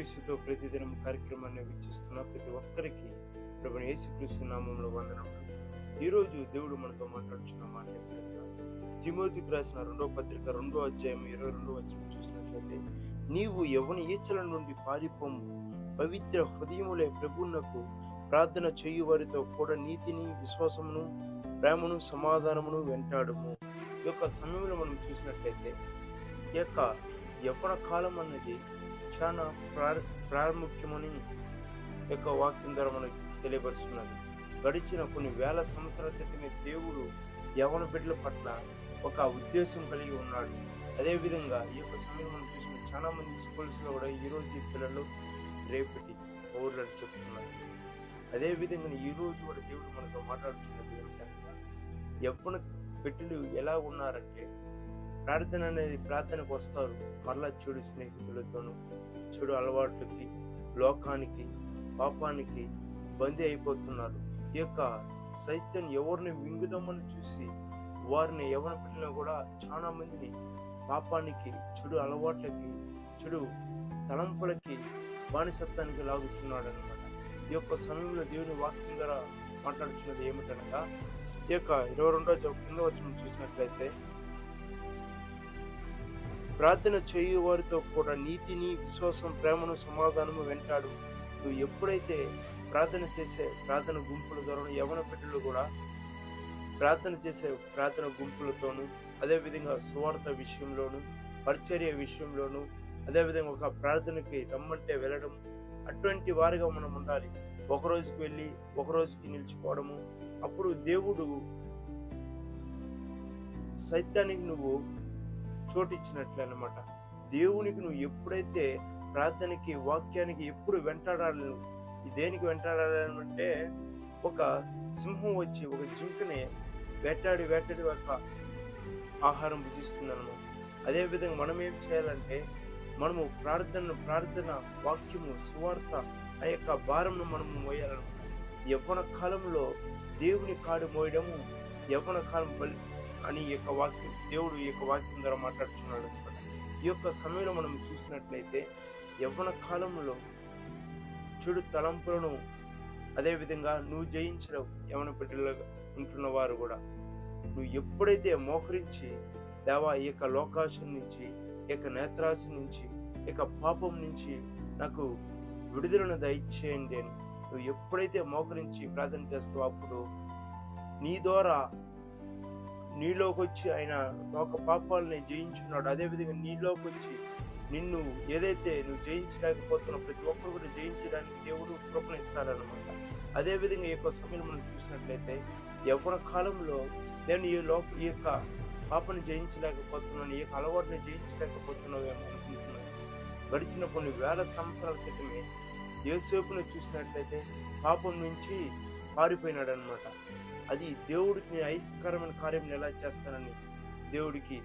యేసుక్రీస్తుతో ప్రతిదినం కార్యక్రమాన్ని వీక్షిస్తున్న ప్రతి ఒక్కరికి ప్రభు యేసుక్రీస్తు నామంలో వందనములు. ఈరోజు దేవుడు మనతో మాట్లాడుచున్న మాట తిమోతికి రాసిన రెండో పత్రిక రెండో అధ్యాయం ఇరవై రెండో వచ్చిన చూసినట్లయితే నీవు ఎవని ఈచల నుండి పారిపోము. పవిత్ర హృదయములే ప్రభువునకు ప్రార్థన చేయు వారితో కూడా నీతిని విశ్వాసమును ప్రేమను సమాధానమును వెంటాడము. ఈ యొక్క సమయంలో మనం చూసినట్లయితే ఈ యొక్క యవ్వన కాలం అన్నది చాలా ప్రార ప్రాముఖ్యమని యొక్క వాక్యం ద్వారా మనకు తెలియపరుస్తున్నది. గడిచిన కొన్ని వేల సంవత్సరాల క్రితమే దేవుడు యవన బిడ్డల పట్ల ఒక ఉద్దేశం కలిగి ఉన్నాడు. అదేవిధంగా ఈ యొక్క సమయం మనం చూసిన చాలా మంది స్కూల్స్లో కూడా ఈరోజు ఈ పిల్లలు రేపటి పౌరులు అని చెప్తున్నారు. అదేవిధంగా ఈరోజు కూడా దేవుడు మనతో మాట్లాడుతున్నది ఏమిటంటే యవ్వన బిడ్డలు ఎలా ఉన్నారంటే ప్రార్థన అనేది ప్రార్థనకు వస్తారు. మరలా చెడు స్నేహితులతోనూ చెడు అలవాట్లకి లోకానికి పాపానికి బందీ అయిపోతున్నారు. ఈ యొక్క సైత్యం ఎవరిని మింగుదామని చూసి వారిని ఎవరి పిల్లలు కూడా చాలా మందిని పాపానికి చెడు అలవాట్లకి చెడు తలంపులకి బానిసత్వానికి లాగుతున్నాడు అనమాట ఈ యొక్క సమయంలో దేవుని వాక్యం ద్వారా మాట్లాడుతున్నది ఏమిటనగా ఈ యొక్క ఇరవై రెండో కింద వచ్చిన చూసినట్లయితే ప్రార్థన చేయు వారితో కూడా నీతిని విశ్వాసం ప్రేమను సమాధానము వెంటాడు. నువ్వు ఎప్పుడైతే ప్రార్థన చేసే ప్రార్థన గుంపుల ద్వారా యవన బిడ్డలు కూడా ప్రార్థన చేసే ప్రార్థన గుంపులతోనూ అదేవిధంగా సువార్త విషయంలోను పరిచర్య విషయంలోను అదేవిధంగా ఒక ప్రార్థనకి రమ్మంటే వెళ్ళడం అటువంటి వారిగా మనం ఉండాలి. ఒక రోజుకి వెళ్ళి ఒక రోజుకి నిలిచిపోవడము అప్పుడు దేవుడు సైత్యానికి నువ్వు చోటిచ్చినట్లు అనమాట దేవునికి నువ్వు ఎప్పుడైతే ప్రార్థనకి వాక్యానికి ఎప్పుడు వెంటాడాలి దేనికి వెంటాడాలంటే ఒక సింహం వచ్చి ఒక జింకని వేటాడి వేటాడి ఒక ఆహారం భుజిస్తుందన్నమాట అదేవిధంగా మనం ఏం చేయాలంటే మనము ప్రార్థన ప్రార్థన వాక్యము సువార్త ఆ యొక్క భారంను మనము మోయాలన్నమాట యవ్వన కాలంలో దేవుని కాడు మోయడము యవ్వన కాలం బలి అని ఈ యొక్క వాక్యం దేవుడు ఈ యొక్క వాక్యం ద్వారా మాట్లాడుతున్నాడు అనమాట ఈ యొక్క సమయంలో మనం చూసినట్లయితే యవ్వన కాలంలో చెడు తలంపులను అదేవిధంగా నువ్వు జయించడం యవన బిడ్డలో ఉంటున్న వారు కూడా. నువ్వు ఎప్పుడైతే మోకరించి దేవా ఈ యొక్క లోకాశం నుంచి ఈ యొక్క నేత్రాశ నుంచి ఈ యొక్క పాపం నుంచి నాకు విడుదలను దయచేయండి అని నువ్వు ఎప్పుడైతే మోకరించి ప్రార్థన చేస్తావో అప్పుడు నీ ద్వారా నీలోకి వచ్చి ఆయన ఒక పాపాలని జయించున్నాడు. అదేవిధంగా నీలోకి వచ్చి నిన్ను ఏదైతే నువ్వు జయించలేకపోతున్నావు ప్రతి ఒక్కరు కూడా జయించడానికి దేవుడు కృపణిస్తాడనమాట అదేవిధంగా ఈ యొక్క సమయం మనం చూసినట్లయితే యవ్వన కాలంలో నేను ఈ లో ఈ యొక్క పాపను జయించలేకపోతున్నాను ఈ యొక్క అలవాటుని జయించలేకపోతున్నావు అనుకుంటున్నాను. గడిచిన కొన్ని వేల సంవత్సరాల క్రితమే యేసేపును చూసినట్లయితే పాపం నుంచి పారిపోయినాడు అనమాట అది దేవుడికి నేను ఐస్కరమైన కార్యం ఎలా చేస్తానని దేవుడికి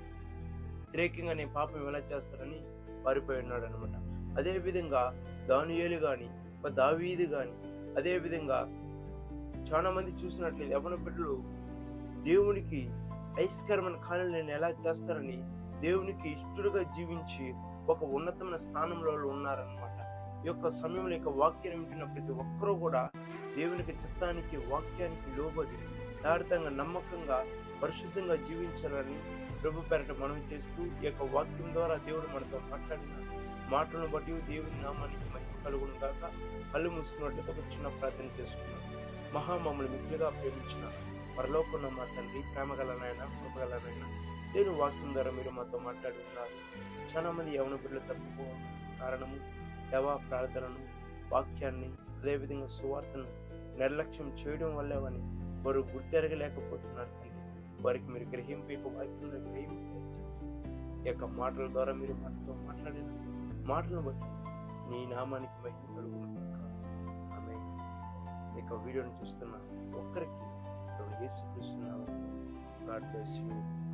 వ్యతిరేకంగా నేను పాపం ఎలా చేస్తానని పారిపోయి ఉన్నాడు అనమాట అదేవిధంగా దానియేలు కానీ ఒక దావీది కానీ అదేవిధంగా చాలా మంది చూసినట్లయితే యవన బిడ్డలు దేవునికి ఐస్కరమైన కార్యం నేను ఎలా చేస్తానని దేవునికి ఇష్టడుగా జీవించి ఒక ఉన్నతమైన స్థానంలో ఉన్నారనమాట ఈ యొక్క సమయంలో యొక్క వాక్యం వింటున్న ప్రతి ఒక్కరూ కూడా దేవునికి చిత్తానికి వాక్యానికి లోబడి యథార్థంగా నమ్మకంగా పరిశుద్ధంగా జీవించాలని ప్రభు పేరట మనం చేస్తూ ఈ యొక్క వాక్యం ద్వారా దేవుడు మనతో మాట్లాడిన మాటలను బట్టి దేవుని నామానికి మహిమ కలుగును కాక కళ్ళు మూసుకున్నట్లుగా ఒక చిన్న ప్రార్థన చేసుకున్నాం మహామమ్మల్ని మిత్రులుగా ప్రేమించిన పరలోకున్న మా తండ్రి ప్రేమగలనైనా కృపగలనైనా నేను వాక్యం ద్వారా మీరు మాతో మాట్లాడుతున్నారు. చాలా మంది యవన బిడ్డలు తప్పుకో కారణము దేవా ప్రార్థనను వాక్యాన్ని అదేవిధంగా సువార్తను నిర్లక్ష్యం చేయడం వల్లవని వారు గుర్తెరగలేకపోతున్నారు తండ్రి. వారికి మీరు గ్రహింపు యొక్క వాక్యంలో గ్రహింపు ఈ యొక్క మాటల ద్వారా మీరు మాటతో మాట్లాడిన మాటలను బట్టి నీ నామానికి మహిమ కలుగును. ఆమె ఈ యొక్క వీడియోని చూస్తున్న ఒక్కరికి Yesu Krishna God bless you.